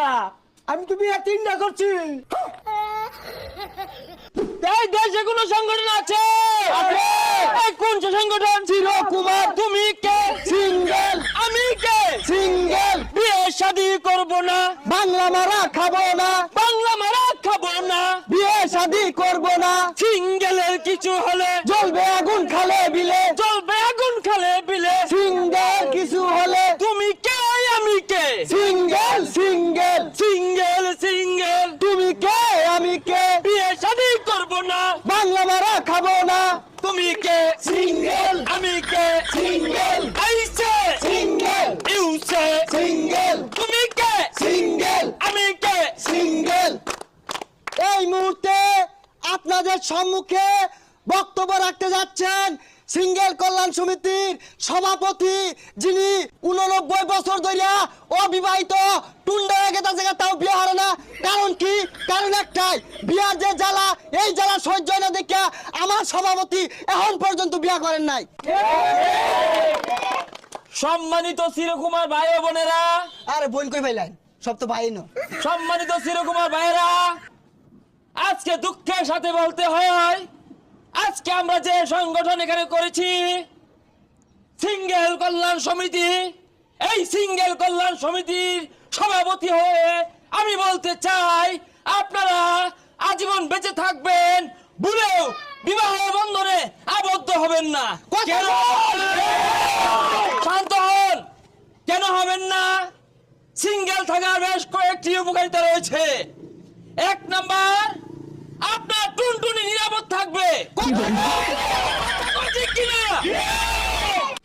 বাচ্চা আমি তো বিয়ে তিনটা করছি। এই দেশে কোনো সংগঠন আছে। এই কোন সংগঠন? ছিল কুমার তুমি কে? সিঙ্গেল আমি কে? সিঙ্গেল বিয়ে শাদি করব না। বাংলা মারা খাব না। বাংলা মারা খাব না। বিয়ে শাদি করব না। সিঙ্গেলের কিছু হলে। জ্বলবে আগুন খালে বিলে। জ্বলবে আগুন খালে বিলে। সিঙ্গেল কিছু হলে। তুমি কে? আমি কে? সিঙ্গেল সিঙ্গেল সিঙ্গেল আমি কে সিঙ্গেল আইসে সিঙ্গেল ইউসে সিঙ্গেল তুমি কে সিঙ্গেল আমি কে সিঙ্গেল এই মুহূর্তে আপনাদের সম্মুখে বক্তব্য রাখতে যাচ্ছেন সিঙ্গেল কল্যাণ সমিতির সভাপতি যিনি উননব্বই বছর ধরিয়া অবিবাহিত টুন্ডা তাও বিয়ে হারে না। কারণ কি? কারণ একটাই বিয়ার যে জ্বালা, এই জ্বালা সহ্য হয় না দেখে আমার সভাপতি এখন পর্যন্ত বিয়া করেন নাই। সম্মানিত শিরকুমার ভাই বোনেরা। আরে বোন কই পাইলেন সব তো ভাই না। সম্মানিত চিরকুমার ভাইরা আজকে দুঃখের সাথে বলতে হয় আজকে আমরা যে সংগঠন এখানে করেছি সিঙ্গেল কল্যাণ সমিতি এই সিঙ্গেল কল্যাণ সমিতির সভাপতি হয়ে আমি বলতে চাই আপনারা আজীবন বেঁচে থাকবেন ভুলেও বিবাহ বন্ধনে আবদ্ধ হবেন না। শান্ত হন। কেন হবেন না? সিঙ্গেল থাকার বেশ কয়েকটি উপকারিতা রয়েছে। এক নাম্বার আপনার টুনটুনি নিরাপদ থাকবে?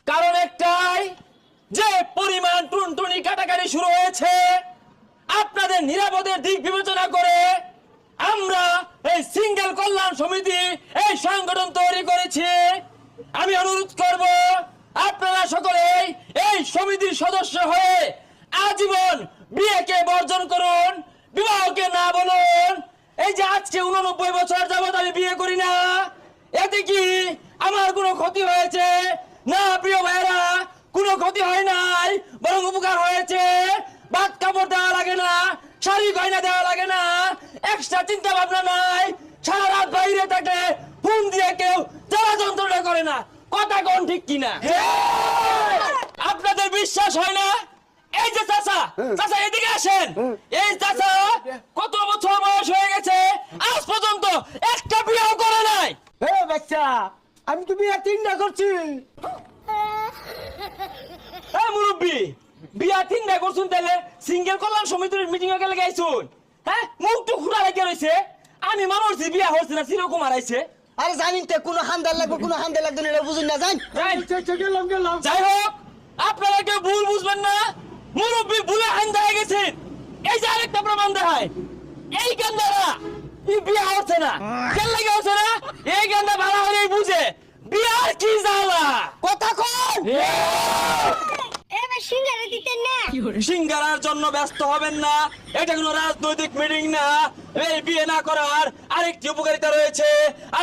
কারণ একটাই যে পরিমাণ টুনটুনি কাটাকাটি শুরু হয়েছে আপনাদের নিরাপদের দিক এই সিঙ্গেল কল্যাণ সমিতি এই সংগঠন তৈরি করেছে। আমি অনুরোধ করব, আপনারা সকলেই এই সমিতির সদস্য হয়ে আজীবন বিয়েকে বর্জন করুন, বিবাহকে না বলুন। এই যে আজকে উননব্বই বছর যাবত আমি বিয়ে করি না, এতে কি আমার কোনো ক্ষতি হয়েছে? না, প্রিয় ভাইরা কোনো ক্ষতি হয় নাই, বরং উপকার হয়েছে। ভাত কাপড় দেওয়া লাগে না, শাড়ি গয়না দেওয়া এক্সট্রা চিন্তা ভাবনা নাই। সারা রাত বাইরে থাকে ফোন দিয়ে কেউ জ্বালা যন্ত্রণা করে না। কথা কোন ঠিক কিনা? আপনাদের বিশ্বাস হয় না? এই যে চাচা চাচা এদিকে আসেন। এই চাচা কত বছর বয়স হয়ে গেছে? আজ পর্যন্ত একটা বিয়েও করে নাই। এ বাচ্চা আমি তো বিয়ে তিনটা করছি। এই মুরব্বি বিয়া তিনটা করছুন তাহলে। সিঙ্গেল কল্যাণ সমিতির মিটিং এ গেলে গাইছুন হ্যাঁ? মুখ তো খুঁড়া লেগে রয়েছে আমি মানুষ যে বিয়া হচ্ছে না সিরকম হারাইছে। আরে জানিন তো কোনো হান্দার লাগবে কোনো হান্দার লাগবে না এটা বুঝুন না জান। গেলাম গেলাম। যাই হোক আপনারা কেউ ভুল বুঝবেন না। মুরব্বী ভুলে হান্দা হয়ে গেছেন এই যে আরেকটা প্রমাণ দেখায়। এই গান্দারা বিয়া হচ্ছে না। কেন লাগে হচ্ছে না? এই গান্দা ভালো হলেই বুঝে। বিয়ার কি জ্বালা? কথা কন। সিঙ্গারার জন্য ব্যস্ত হবেন না। এটা কোনো রাজনৈতিক মিটিং না। এই বিয়ে না করার আরেকটি উপকারিতা রয়েছে।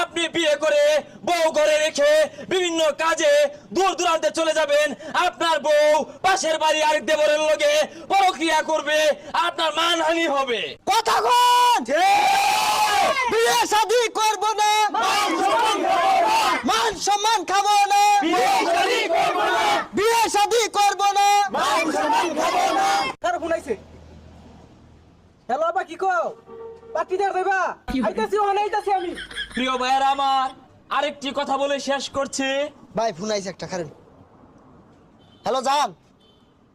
আপনি বিয়ে করে বউ ঘরে রেখে বিভিন্ন কাজে দূর দূরান্তে চলে যাবেন। আপনার বউ পাশের বাড়ি আরেক দেবরের লগে পরক্রিয়া করবে। আপনার মানহানি হবে। কথা বিয়ে শাদি করব না। মান সম্মান খাব না। বিয়ে শাদি করব না কার ফোন আইছে হ্যালো আপা কি কও? পার্টি দেখ দেবা। আইতাছি ওখানে আইতাছি আমি। প্রিয় ভাইয়ের আমার আরেকটি কথা বলে শেষ করছি। ভাই ফোন আইছে একটা কারণ হ্যালো জান।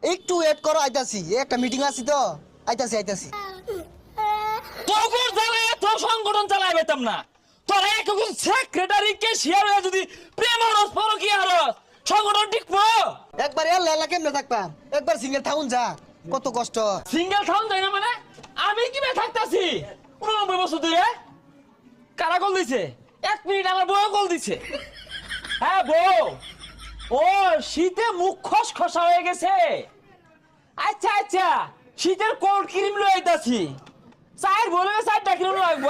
একটু ওয়েট করো আইতাছি। একটা মিটিং আছে তো। আইতাছি আইতাছি। তখন চালায় তো সংগঠন চালায় পেতাম না। তোরা এখন সেক্রেটারি কে শেয়ার হয়ে যদি প্রেম হরস পরকীয়া হরস সংগঠন ঠিক টিকবো একবার এর লেলা কেমনে থাকবাম একবার সিঙ্গেল থাকুন যা কত কষ্ট। সিঙ্গেল থাউন যায় না মানে? আমি থাকতাছি? কারা কল দিছে? এক মিনিট আমার বউ কল দিছে। হ্যাঁ বউ। ও, শীতে মুখ খস খসা হয়ে গেছে। আচ্ছা আচ্ছা শীতের কোল্ড ক্রিম লয়ে আইতাছি। চায়ের বলে চারটা কিলো লাগবো